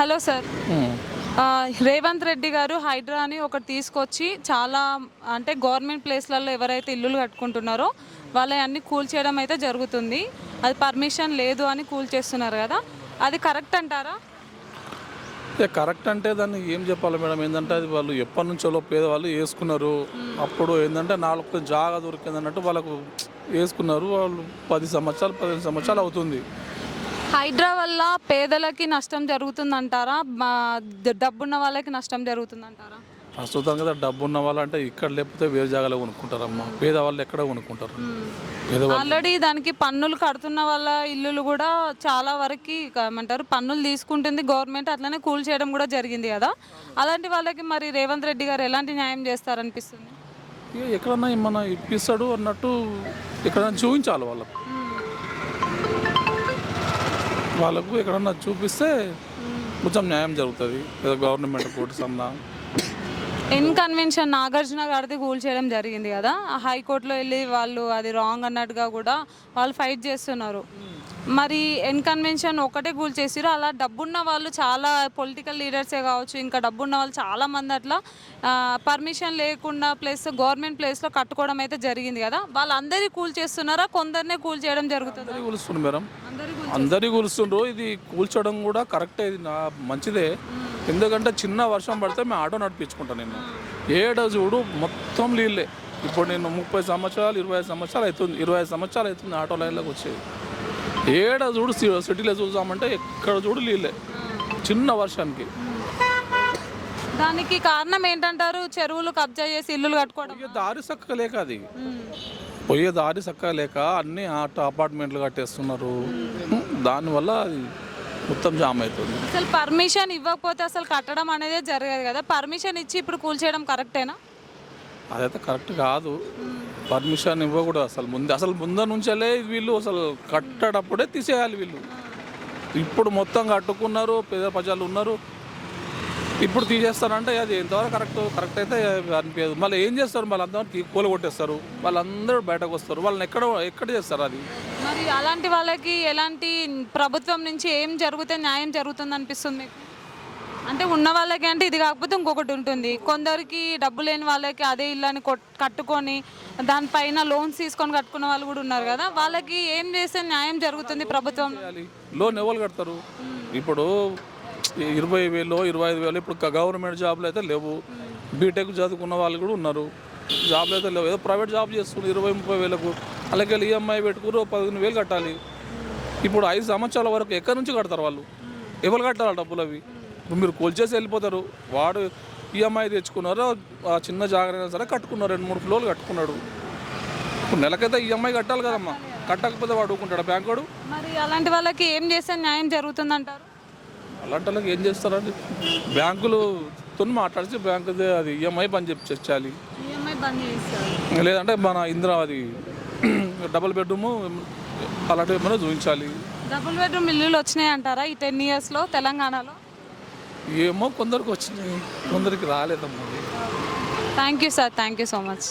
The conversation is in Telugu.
Hello sir. ఆ, రేవంత్ రెడ్డి గారు హైడ్రా అని ఒకటి తీసుకొచ్చి చాలా అంటే గవర్నమెంట్ ప్లేస్లలో ఎవరైతే ఇల్లులు కట్టుకుంటున్నారో వాళ్ళ అన్ని కూల్ చేయడం అయితే జరుగుతుంది. అది పర్మిషన్ లేదు అని కూల్ చేస్తున్నారు కదా. అది కరెక్ట్ అంటారా? కరెక్ట్ అంటే దాన్ని ఏం చెప్పాలి మేడం? ఏంటంటే అది వాళ్ళు ఎప్పటి నుంచో పేదవాళ్ళు వేసుకున్నారు. అప్పుడు ఏంటంటే నాలుగు జాగా దొరికింది అన్నట్టు వాళ్ళకు వేసుకున్నారు. వాళ్ళు పది సంవత్సరాలు పదిహేను సంవత్సరాలు అవుతుంది. హైడ్రా వల్ల పేదలకి నష్టం జరుగుతుందంటారా? డబ్బున్న వాళ్ళకి నష్టం జరుగుతుందంటారా? ప్రస్తుతం కదా డబ్బు ఉన్న వాళ్ళు అంటే ఇక్కడ లేకపోతే వేరే జాగాలో కొనుక్కుంటారమ్మా. పేదవాళ్ళు ఎక్కడ కొనుక్కుంటారు. ఆల్రెడీ దానికి పన్నులు కడుతున్న వాళ్ళ ఇల్లులు కూడా చాలా వరకు ఏమంటారు పన్నులు తీసుకుంటుంది గవర్నమెంట్ అట్లనే కూల్ చేయడం కూడా జరిగింది కదా. అలాంటి వాళ్ళకి మరి రేవంత్ రెడ్డి గారు ఎలాంటి న్యాయం చేస్తారనిపిస్తుంది? ఎక్కడన్నా ఏమన్నా ఇప్పిస్తాడు అన్నట్టు ఎక్కడన్నా చూపించాలి వాళ్ళకు. వాళ్ళకు ఎక్కడన్నా చూపిస్తే కొంచెం న్యాయం జరుగుతుంది. ఏదో గవర్నమెంట్ కోర్టు సన్నా ఎన్ కన్వెన్షన్ నాగార్జున గారిది కూల్ చేయడం జరిగింది కదా. హైకోర్టులో వెళ్ళి వాళ్ళు అది రాంగ్ అన్నట్టుగా కూడా వాళ్ళు ఫైట్ చేస్తున్నారు. మరి ఎన్ కన్వెన్షన్ ఒకటే కూల్ చేసిరు అలా డబ్బున్న వాళ్ళు చాలా పొలిటికల్ లీడర్సే కావచ్చు ఇంకా డబ్బున్న వాళ్ళు చాలా మంది అట్లా పర్మిషన్ లేకుండా ప్లేస్ గవర్నమెంట్ ప్లేస్లో కట్టుకోవడం అయితే జరిగింది కదా. వాళ్ళందరి కూల్ చేస్తున్నారా? కొందరినే కూల్ చేయడం జరుగుతుంది? కూలుస్తుంది మేడం. అందరి కూలుస్తుండ్రు. ఇది కూల్చడం కూడా కరెక్టే. ఇది నా మంచిదే. ఎందుకంటే చిన్న వర్షం పడితే మేము ఆటో నడిపించుకుంటాను నేను ఏడ చూడు మొత్తం నీళ్ళే. ఇప్పుడు నేను ముప్పై సంవత్సరాలు ఇరవై ఐదు సంవత్సరాలు అవుతుంది ఇరవై సంవత్సరాలు అవుతుంది ఆటో లైన్లోకి వచ్చేది. ఏడ చూడు సిటీలో చూసామంటే ఎక్కడ చూడు నీళ్ళే చిన్న వర్షానికి. దానికి కారణం ఏంటంటారు? చెరువులు కబ్జా చేసి ఇల్లులు కట్టుకోవడం. పోయే దారి చక్కగా లేక అది. పోయే దారి చక్కగా లేక అన్ని ఆట అపార్ట్మెంట్లు కట్టేస్తున్నారు. దానివల్ల అది మొత్తం జామ్ అవుతుంది అసలు పర్మిషన్ ఇవ్వకపోతే అసలు కట్టడం అనేది జరగదు కదా. పర్మిషన్ ఇచ్చి ఇప్పుడు కూల్ చేయడం కరెక్టేనా? అదైతే కరెక్ట్ కాదు. పర్మిషన్ ఇవ్వకూడదు అసలు ముందు. అసలు ముందు నుంచెలే వీళ్ళు అసలు కట్టడప్పుడే తీసేయాలి వీళ్ళు. ఇప్పుడు మొత్తం కట్టుకున్నారు పేద ప్రజలు ఉన్నారు. ఇప్పుడు తీసేస్తారంటే అది ఎంతవరకు కరెక్ట్ కరెక్ట్ అయితే అనిపించదు. మళ్ళీ ఏం చేస్తారు? మళ్ళీ అందరూ కూల కొట్టేస్తారు. వాళ్ళందరూ బయటకు వస్తారు. వాళ్ళని ఎక్కడ ఎక్కడ చేస్తారు అది? మరి అలాంటి వాళ్ళకి ఎలాంటి ప్రభుత్వం నుంచి ఏం జరిగితే న్యాయం జరుగుతుంది అనిపిస్తుంది మీకు? అంటే ఉన్న వాళ్ళకి అంటే ఇది కాకపోతే ఇంకొకటి ఉంటుంది. కొందరికి డబ్బు లేని వాళ్ళకి అదే ఇల్లని కొట్- కట్టుకొని దానిపైన లోన్స్ తీసుకొని కట్టుకున్న వాళ్ళు కూడా ఉన్నారు కదా. వాళ్ళకి ఏం చేస్తే న్యాయం జరుగుతుంది ప్రభుత్వం? లోన్ ఎవరు కడతారు? ఇప్పుడు ఇరవై వేలు ఇరవై ఐదు వేలు ఇప్పుడు గవర్నమెంట్ జాబ్లు అయితే లేవు. బీటెక్ చదువుకున్న వాళ్ళు కూడా ఉన్నారు. జాబ్లు అయితే లేవు. ఏదో ప్రైవేట్ జాబ్ చేస్తున్నారు. ఇరవై ముప్పై వేలకు. అలాగే ఈఎంఐ పెట్టుకుని పదిహేను వేలు కట్టాలి. ఇప్పుడు ఐదు సంవత్సరాల వరకు ఎక్కడి నుంచి కడతారు వాళ్ళు? ఎవరు కట్టాలి డబ్బులు అవి? మీరు కొలిచేసి వెళ్ళిపోతారు. వాడు ఈఎంఐ తెచ్చుకున్నారు ఆ చిన్న జాగ్రత్త సరే కట్టుకున్నారు రెండు మూడు ఫ్లోర్లు కట్టుకున్నాడు. ఇప్పుడు నెలకైతే ఈఎంఐ కట్టాలి కదమ్మా. కట్టకపోతే వాడు ఊరుకుంటాడు? బ్యాంక్ వాడు? మరి అలాంటి వాళ్ళకి ఏం చేస్తే న్యాయం జరుగుతుంది అంటారు అలాంటి వాళ్ళకి ఏం చేస్తారండి? బ్యాంకులు తొని మాట్లాడిచి బ్యాంకు అది ఈఎంఐ ఈఎంఐ బంద్ చేస్తారు. లేదంటే మన ఇందిరా అది డబుల్ బెడ్రూమ్ అలాంటివి ఏమైనా చూపించాలి. డబుల్ బెడ్రూమ్ ఇల్లులు వచ్చినాయి అంటారా? ఈ టెన్ ఇయర్స్లో తెలంగాణలో? ఏమో కొందరికి వచ్చినాయి కొందరికి రాలేదమ్మా. Thank you sir thank you so much